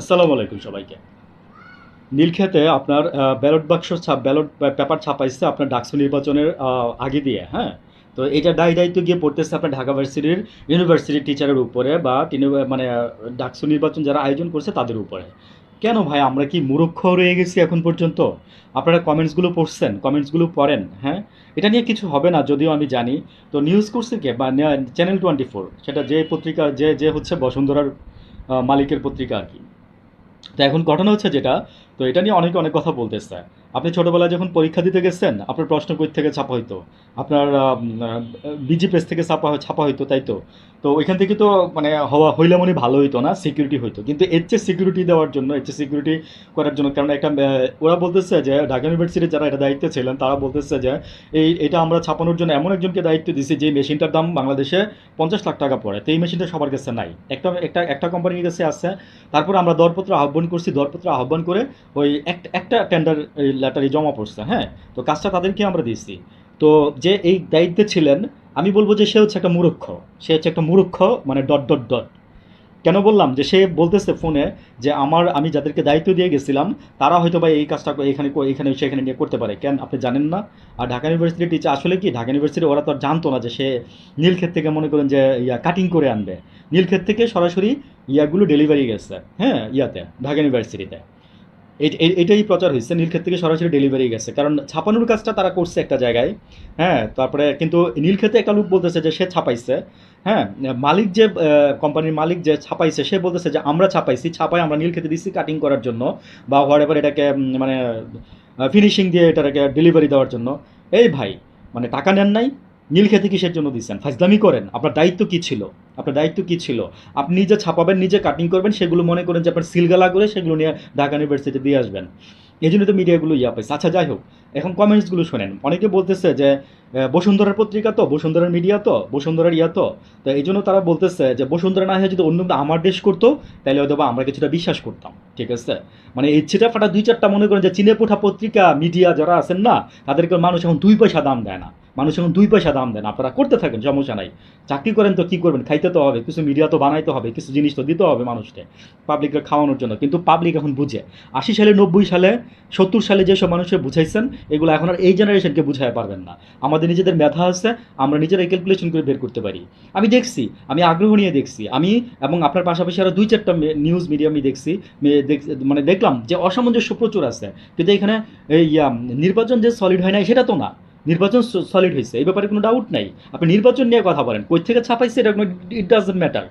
আসসালামু আলাইকুম সবাইকে। নীলক্ষেতে আপনার ব্যালট বাক্স ছাপ ব্যালট পেপার ছাপাইছে আপনার ডাকসু নির্বাচনের আগে দিয়ে হ্যাঁ? তো এটা দায় দায়িত্ব গিয়ে পড়তেছে আপনার ঢাকা ভার্সিটির ইউনিভার্সিটি টিচারের উপরে বা তিনি মানে ডাকসু নির্বাচন যারা আয়োজন করছে তাদের উপরে। কেন ভাই আমরা কি মূর্খ রয়ে গেছি এখন পর্যন্ত? আপনারা কমেন্টসগুলো পড়ছেন কমেন্টসগুলো পড়েন হ্যাঁ? এটা নিয়ে কিছু হবে না, যদিও আমি জানি। তো নিউজ করছে কে? বা চ্যানেল টোয়েন্টি ফোর সেটা যে পত্রিকা, যে যে হচ্ছে বসুন্ধরার মালিকের পত্রিকা আর কি। তো এখন ঘটনা হচ্ছে যেটা তো এটা নিয়ে অনেকে অনেক কথা বলতেছে। আপনি ছোটোবেলায় যখন পরীক্ষা দিতে গেছেন, আপনার প্রশ্ন কই থেকে ছাপা হইতো? আপনার বিজি পেজ থেকে ছাপা ছাপা হইতো, তাই তো? তো ওইখান থেকে তো মানে হওয়া হইলে মনে ভালো হইতো না সিকিউরিটি হইতো। কিন্তু এর চেয়ে সিকিউরিটি দেওয়ার জন্য, এর চেয়ে সিকিউরিটি করার জন্য, কারণ একটা ওরা বলতেছে যে, ঢাকা ইউনিভার্সিটির যারা এটা দায়িত্বে ছিলেন, তারা বলতেছে যে, এই, এটা আমরা ছাপানোর জন্য এমন একজনকে দায়িত্ব দিছি, যে মেশিনটার দাম বাংলাদেশে পঞ্চাশ লাখ টাকা পড়ে। তো এই মেশিনটা সবার কাছে নাই। একটা একটা একটা কোম্পানির কাছে আছে। তারপর আমরা দরপত্র আহ্বান করছি, দরপত্র আহ্বান করে ওই একটা একটা টেন্ডার লেটারি জমা পড়ছে হ্যাঁ? তো কাজটা তাদেরকে আমরা দিয়েছি। তো যে এই দায়িত্বে ছিলেন, আমি বলব যে সে হচ্ছে একটা মূর্খ। সে হচ্ছে একটা মূর্খ মানে ডট ডট ডট কেন বললাম? যে সে বলতেছে ফোনে যে আমার, আমি যাদেরকে দায়িত্ব দিয়ে গেছিলাম, তারা হয়তো বা এই কাজটা এখানে এখানে, সেখানে নিয়ে করতে পারে। কেন? আপনি জানেন না? আর ঢাকা ইউনিভার্সিটির টিচার আসলে কি? ঢাকা ইউনিভার্সিটি ওরা তো আর জানতো না যে সে নীলক্ষেত থেকে মনে করেন যে ইয়া কাটিং করে আনবে। নীলক্ষেত থেকে সরাসরি ইয়াগুলো ডেলিভারি গেছে হ্যাঁ? ইয়াতে, ঢাকা ইউনিভার্সিটিতে এটাই প্রচার হয়েছে। নীলক্ষেত থেকে সরাসরি ডেলিভারি গেছে। কারণ ছাপানোর কাজটা তারা করছে একটা জায়গায়। হ্যাঁ তারপরে কিন্তু নীলক্ষেতে একটা লোক বলতেছে যে সে ছাপাইছে। হ্যাঁ মালিক যে কোম্পানির মালিক যে ছাপাইছে, সে বলতেছে যে আমরা ছাপাইছি ছাপাই আমরা নীলক্ষেতে দিচ্ছি কাটিং করার জন্য বা হোয়াট এভার এটাকে মানে ফিনিশিং দিয়ে এটাকে ডেলিভারি দেওয়ার জন্য। এই ভাই মানে টাকা নেন নাই নীলক্ষেতে কিসের জন্য দিচ্ছেন? ফাজলামি করেন। আপনার দায়িত্ব কি ছিল? আপনার দায়িত্ব কি ছিল? আপনি নিজে ছাপাবেন, নিজে কাটিং করবেন, সেগুলো মনে করেন যে আপনার সিলগালা করে সেগুলো নিয়ে ঢাকা ইউনিভার্সিটি দিয়ে আসবেন। এই জন্য তো মিডিয়াগুলো ইয়া পাইছে। আচ্ছা যাই হোক, এখন কমেন্টসগুলো শোনেন। অনেকে বলতেছে যে বসুন্ধরার পত্রিকা তো, বসুন্ধরার মিডিয়া তো, বসুন্ধরার ইয়া তো। তো এই জন্য তারা বলতেছে যে, বসুন্ধরা না হয়ে যদি অন্য আমার দেশ করতো, তাহলে হয়তো আমরা কিছুটা বিশ্বাস করতাম। ঠিক আছে? মানে এই ছিটা ফাটা দুই চারটা মনে করেন যে, চিনে পোঠা পত্রিকা মিডিয়া যারা আছেন না, তাদেরকে মানুষ এখন দুই পয়সা দাম দেয় না। মানুষ এখন দুই পয়সা দাম দেন আপনারা করতে থাকেন, সমস্যা নাই। চাকরি করেন তো কি করবেন? খাইতে তো হবে, কিছু মিডিয়া তো বানাইতে হবে, কিছু জিনিস তো দিতে হবে মানুষকে পাবলিককে খাওয়ানোর জন্য। কিন্তু পাবলিক এখন বুঝে, আশি সালে, নব্বই সালে, সত্তর সালে যেসব মানুষকে বুঝাইছেন, এগুলো এখন আর এই জেনারেশনকে বুঝাই পারবেন না। আমাদের নিজেদের মেধা আছে, আমরা নিজেরাই ক্যালকুলেশন করে বের করতে পারি। আমি দেখছি, আমি আগ্রহ নিয়ে দেখছি। আমি এবং আপনার পাশাপাশি আরও দুই চারটা নিউজ মিডিয়া আমি দেখছি মানে দেখলাম যে অসামঞ্জস্য প্রচুর আছে। কিন্তু এখানে এই নির্বাচন যে সলিড হয় না সেটা তো না। নির্বাচন সলিড হয়েছে এই ব্যাপারে কোনো ডাউট নাই। আপনি নির্বাচন নিয়ে কথা বলেন। কই থেকে ছাপাইছে এটা ইট ডাজেন্ট ম্যাটার